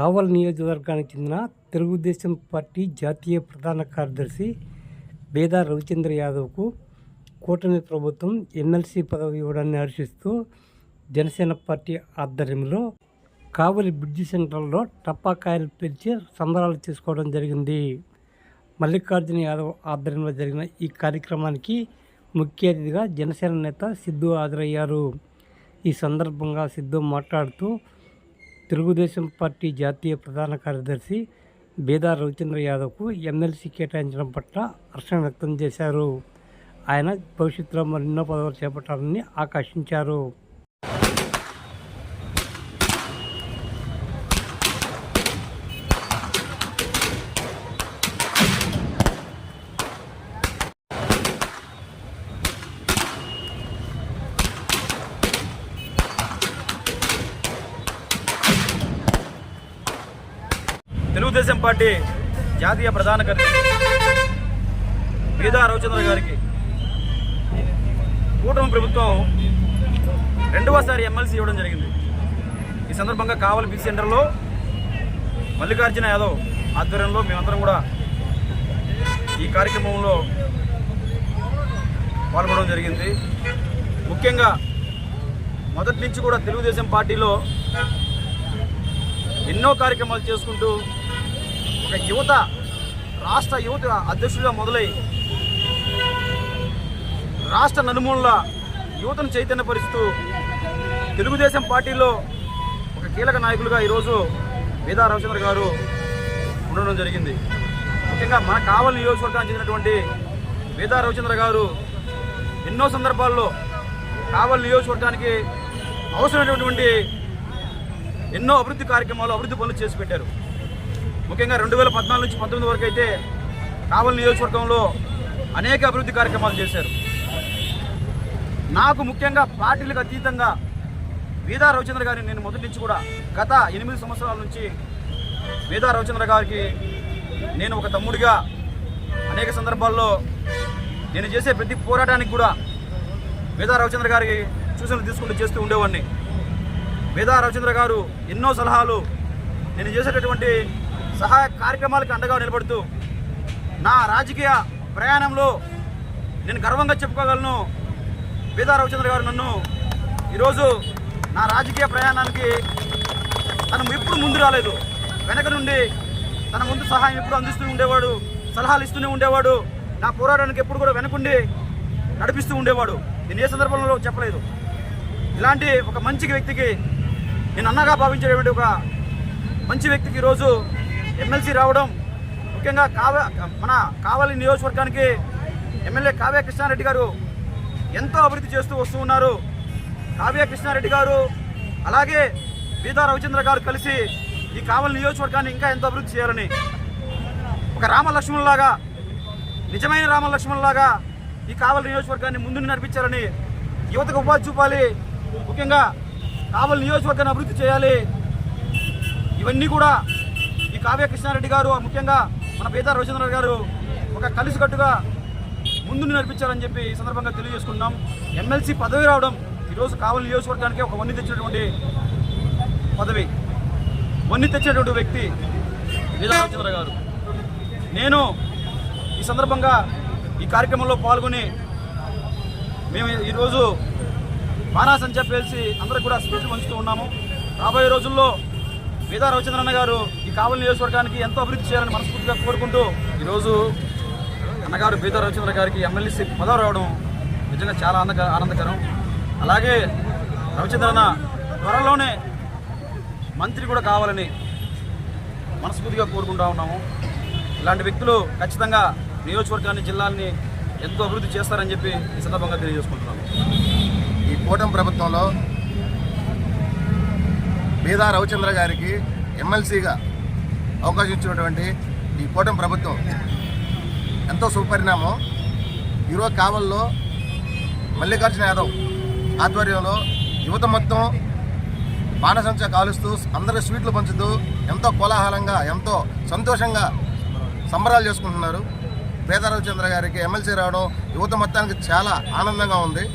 కావల్ నియోజకవర్గానికి చెందిన తెలుగుదేశం పార్టీ జాతీయ ప్రధాన కార్యదర్శి బేదా రవిచంద్ర యాదవ్కు కూటమి ప్రభుత్వం ఎమ్మెల్సీ పదవి ఇవ్వడాన్ని హర్షిస్తూ జనసేన పార్టీ ఆధ్వర్యంలో కావలి బ్రిడ్జి సెంటర్లో టపాకాయలు పిలిచి సంబరాలు చేసుకోవడం జరిగింది. మల్లికార్జున యాదవ్ ఆధ్వర్యంలో జరిగిన ఈ కార్యక్రమానికి ముఖ్య అతిథిగా జనసేన నేత సిద్ధు హాజరయ్యారు. ఈ సందర్భంగా సిద్ధు మాట్లాడుతూ తెలుగుదేశం పార్టీ జాతీయ ప్రధాన కార్యదర్శి బేదా రవిచంద్ర యాదవ్కు ఎమ్మెల్సీ కేటాయించడం పట్ల హర్షం వ్యక్తం చేశారు. ఆయన భవిష్యత్తులో మరెన్నో పదవులు చేపట్టాలని ఆకర్షించారు తెలుగుదేశం పార్టీ జాతీయ ప్రధాన కార్యదర్శి బీదా రవిచంద్ర గారికి. కూటమి ప్రభుత్వం రెండవసారి ఎమ్మెల్సీ ఇవ్వడం జరిగింది. ఈ సందర్భంగా కావలి బీ సెంటర్లో మల్లికార్జున యాదవ్ ఆధ్వర్యంలో మేమందరం కూడా ఈ కార్యక్రమంలో పాల్గొనడం జరిగింది. ముఖ్యంగా మొదటి నుంచి కూడా తెలుగుదేశం పార్టీలో ఎన్నో కార్యక్రమాలు చేసుకుంటూ ఒక యువత రాష్ట్ర యువత అధ్యక్షుడిగా మొదలై రాష్ట్ర నలుమూలల యువతను చైతన్యపరుస్తూ తెలుగుదేశం పార్టీలో ఒక కీలక నాయకులుగా ఈరోజు వేదా రవిచంద్ర గారు ఉండడం జరిగింది. ముఖ్యంగా మన కావలి నియోజకవర్గానికి చెందినటువంటి వేదా రవిచంద్ర గారు ఎన్నో సందర్భాల్లో కావలి నియోజకవర్గానికి అవసరమైనటువంటి ఎన్నో అభివృద్ధి కార్యక్రమాలు అభివృద్ధి పనులు చేసి పెట్టారు. ముఖ్యంగా రెండు వేల పద్నాలుగు నుంచి పంతొమ్మిది వరకు అయితే కావలి నియోజకవర్గంలో అనేక అభివృద్ధి కార్యక్రమాలు చేశారు. నాకు ముఖ్యంగా పార్టీలకు అతీతంగా వేదా రవిచంద్ర గారిని నేను మొదటి నుంచి కూడా గత ఎనిమిది సంవత్సరాల నుంచి వేదా రవిచంద్ర గారికి నేను ఒక తమ్ముడిగా అనేక సందర్భాల్లో నేను చేసే ప్రతి పోరాటానికి కూడా వేదా రవిచంద్ర గారికి సూచనలు తీసుకుంటూ చేస్తూ ఉండేవాడిని. వేదా రవిచంద్ర గారు ఎన్నో సలహాలు నేను చేసేటటువంటి సహాయ కార్యక్రమాలకు అండగా నిలబడుతూ నా రాజకీయ ప్రయాణంలో నేను గర్వంగా చెప్పుకోగలను. బీదా రవిచంద్ర గారు నన్ను ఈరోజు నా రాజకీయ ప్రయాణానికి తను ఎప్పుడు ముందు రాలేదు. వెనక నుండి తన ముందు సహాయం ఎప్పుడు అందిస్తూ ఉండేవాడు సలహాలు ఇస్తూనే ఉండేవాడు నా పోరాటానికి ఎప్పుడు కూడా వెనకుండి నడిపిస్తూ ఉండేవాడు. నేను ఏ సందర్భంలో చెప్పలేదు. ఇలాంటి ఒక మంచి వ్యక్తికి నేను అన్నగా భావించేటువంటి ఒక మంచి వ్యక్తికి ఈరోజు ఎమ్మెల్సీ రావడం ముఖ్యంగా కావ మన కావలి నియోజకవర్గానికి ఎమ్మెల్యే కావ్య కృష్ణారెడ్డి గారు ఎంతో అభివృద్ధి చేస్తూ వస్తూ ఉన్నారు. కావ్య కృష్ణారెడ్డి గారు అలాగే బీదా రవిచంద్ర గారు కలిసి ఈ కావలి నియోజకవర్గాన్ని ఇంకా ఎంతో అభివృద్ధి చేయాలని ఒక రామలక్ష్మణులాగా నిజమైన రామలక్ష్మణులాగా ఈ కావలి నియోజకవర్గాన్ని ముందుకు నడిపించాలని యువతకు ఉపాధి చూపాలి. ముఖ్యంగా కావలి నియోజకవర్గాన్ని అభివృద్ధి చేయాలి. ఇవన్నీ కూడా ఈ కావ్య కృష్ణారెడ్డి గారు ముఖ్యంగా మన పేద రవిచంద్ర గారు ఒక కలిసికట్టుగా ముందు నడిపించారని చెప్పి ఈ సందర్భంగా తెలియజేసుకుంటున్నాం. ఎమ్మెల్సీ పదవి రావడం ఈరోజు కావలి నియోజకవర్గానికి ఒక వన్ని తెచ్చినటువంటి పదవి. వన్ని తెచ్చినటువంటి వ్యక్తి వీరామచంద్ర రవిచంద్ర గారు. నేను ఈ సందర్భంగా ఈ కార్యక్రమంలో పాల్గొని మేము ఈరోజు బాణాసంచా పేల్చి అందరికి కూడా స్పీచ్లు పంచుతూ ఉన్నాము. రాబోయే రోజుల్లో మేధా రవిచంద్రన్న గారు ఈ కావలి నియోజకవర్గానికి ఎంతో అభివృద్ధి చేయాలని మనస్ఫూర్తిగా కోరుకుంటూ ఈరోజు అన్నగారు మేధా రవిచంద్ర గారికి ఎమ్మెల్యే పదవి రావడం నిజంగా చాలా ఆనంద ఆనందకరం. అలాగే రవిచంద్రన్న త్వరలోనే మంత్రి కూడా కావాలని మనస్ఫూర్తిగా కోరుకుంటా ఉన్నాము. ఇలాంటి వ్యక్తులు ఖచ్చితంగా నియోజకవర్గాన్ని జిల్లాల్ని ఎంతో అభివృద్ధి చేస్తారని చెప్పి ఈ సందర్భంగా తెలియజేసుకుంటున్నాము. ఈ కూటమి ప్రభుత్వంలో బీదా రవిచంద్ర గారికి ఎమ్మెల్సీగా అవకాశం ఇచ్చినటువంటి ఈ కూటమి ప్రభుత్వం ఎంతో సుపరిణామం. ఈరోజు కావల్లో మల్లికార్జున యాదవ్ ఆధ్వర్యంలో యువత మొత్తం బాణసంచ కాలుస్తూ అందరూ స్వీట్లు పంచుతూ ఎంతో కోలాహలంగా ఎంతో సంతోషంగా సంబరాలు చేసుకుంటున్నారు. పేద రవిచంద్ర గారికి ఎమ్మెల్సీ రావడం యువత మొత్తానికి చాలా ఆనందంగా ఉంది.